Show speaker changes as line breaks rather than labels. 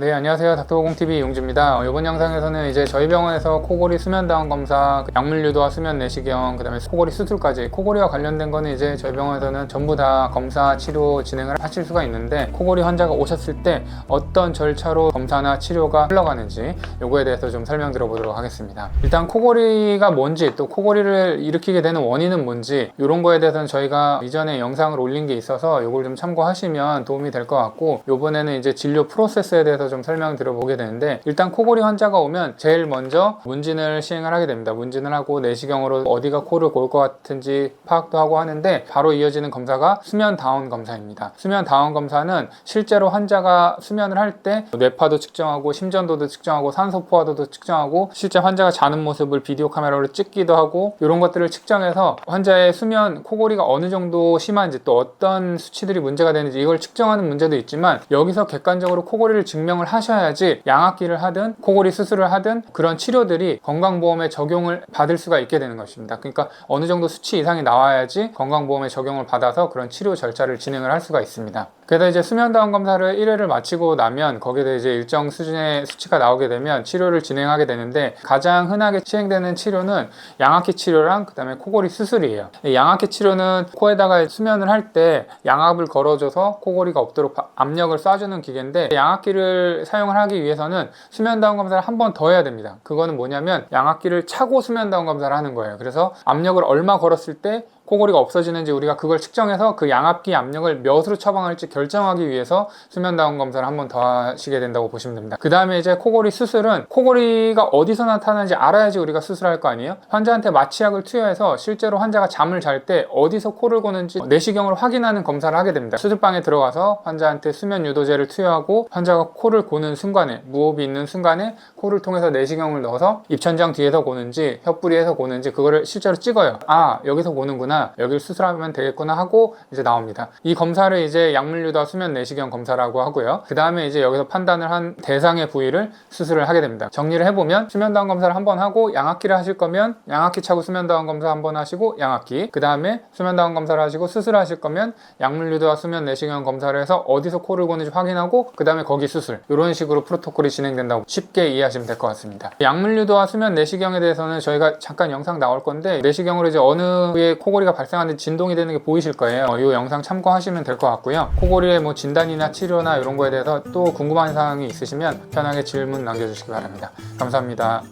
네 안녕하세요. 닥터공TV 용주입니다. 어, 이번 영상에서는 이제 저희 병원에서 코골이 수면 다운 검사 그 약물 유도와 수면 내시경 그 다음에 코골이 수술까지 코골이와 관련된 거는 이제 저희 병원에서는 전부 다 검사 치료 진행을 하실 수가 있는데 코골이 환자가 오셨을 때 어떤 절차로 검사나 치료가 흘러가는지 요거에 대해서 좀 설명 드려보도록 하겠습니다. 일단 코골이가 뭔지 또 코골이를 일으키게 되는 원인은 뭔지 이런 거에 대해서는 저희가 이전에 영상을 올린 게 있어서 요걸 좀 참고하시면 도움이 될 것 같고 요번에는 이제 진료 프로세스에 대해서 좀 설명 드려보게 되는데 일단 코골이 환자가 오면 제일 먼저 문진을 시행을 하게 됩니다. 문진을 하고 내시경으로 어디가 코를 골 것 같은지 파악도 하고 하는데 바로 이어지는 검사가 수면 다운 검사입니다. 수면 다운 검사는 실제로 환자가 수면을 할 때 뇌파도 측정하고 심전도도 측정하고 산소 포화도도 측정하고 실제 환자가 자는 모습을 비디오 카메라로 찍기도 하고 이런 것들을 측정해서 환자의 수면 코골이가 어느 정도 심한지 또 어떤 수치들이 문제가 되는지 이걸 측정하는 문제도 있지만 여기서 객관적으로 코골이를 증명 을 하셔야지 양압기를 하든 코골이 수술을 하든 그런 치료들이 건강보험에 적용을 받을 수가 있게 되는 것입니다. 그러니까 어느 정도 수치 이상이 나와야지 건강보험에 적용을 받아서 그런 치료 절차를 진행을 할 수가 있습니다. 그래서 이제 수면 다운 검사를 1회를 마치고 나면 거기에 이제 일정 수준의 수치가 나오게 되면 치료를 진행하게 되는데 가장 흔하게 시행되는 치료는 양압기 치료랑 그다음에 코골이 수술이에요. 이 양압기 치료는 코에다가 수면을 할 때 양압을 걸어줘서 코골이가 없도록 바- 압력을 쏴주는 기계인데 양압기를 사용을 하기 위해서는 수면 다운 검사를 한 번 더 해야 됩니다. 그거는 뭐냐면 양압기를 차고 수면 다운 검사를 하는 거예요. 그래서 압력을 얼마 걸었을 때 코골이가 없어지는지 우리가 그걸 측정해서 그 양압기 압력을 몇으로 처방할지 결정하기 위해서 수면 다운 검사를 한 번 더 하시게 된다고 보시면 됩니다. 그 다음에 이제 코골이 수술은 코골이가 어디서 나타나는지 알아야지 우리가 수술할 거 아니에요? 환자한테 마취약을 투여해서 실제로 환자가 잠을 잘 때 어디서 코를 고는지 내시경을 확인하는 검사를 하게 됩니다. 수술방에 들어가서 환자한테 수면 유도제를 투여하고 환자가 코를 고는 순간에 무호흡이 있는 순간에 코를 통해서 내시경을 넣어서 입천장 뒤에서 고는지 혀뿌리에서 고는지 그거를 실제로 찍어요. 아 여기서 고는구나 여기를 수술하면 되겠구나 하고 이제 나옵니다. 이 검사를 이제 약물유다 수면 내시경 검사라고 하고요. 그 다음에 이제 여기서 판단을 한 대상의 부위를 수술을 하게 됩니다. 정리를 해보면 수면다운 검사를 한 번 하고 양압기를 하실 거면 양압기 차고 수면다운 검사 한 번 하시고 양압기 그 다음에 수면다운 검사를 하시고 수술하실 거면 약물유도와 수면 내시경 검사를 해서 어디서 코를 고는지 확인하고 그 다음에 거기 수술 이런 식으로 프로토콜이 진행된다고 쉽게 이해하시면 될 것 같습니다. 약물유도와 수면 내시경에 대해서는 저희가 잠깐 영상 나올 건데 내시경으로 이제 어느 부위에 코골이가 발생하는 진동이 되는 게 보이실 거예요. 이 영상 참고하시면 될 것 같고요. 코골이의 뭐 진단이나 치료나 이런 거에 대해서 또 궁금한 사항이 있으시면 편하게 질문 남겨주시기 바랍니다. 감사합니다.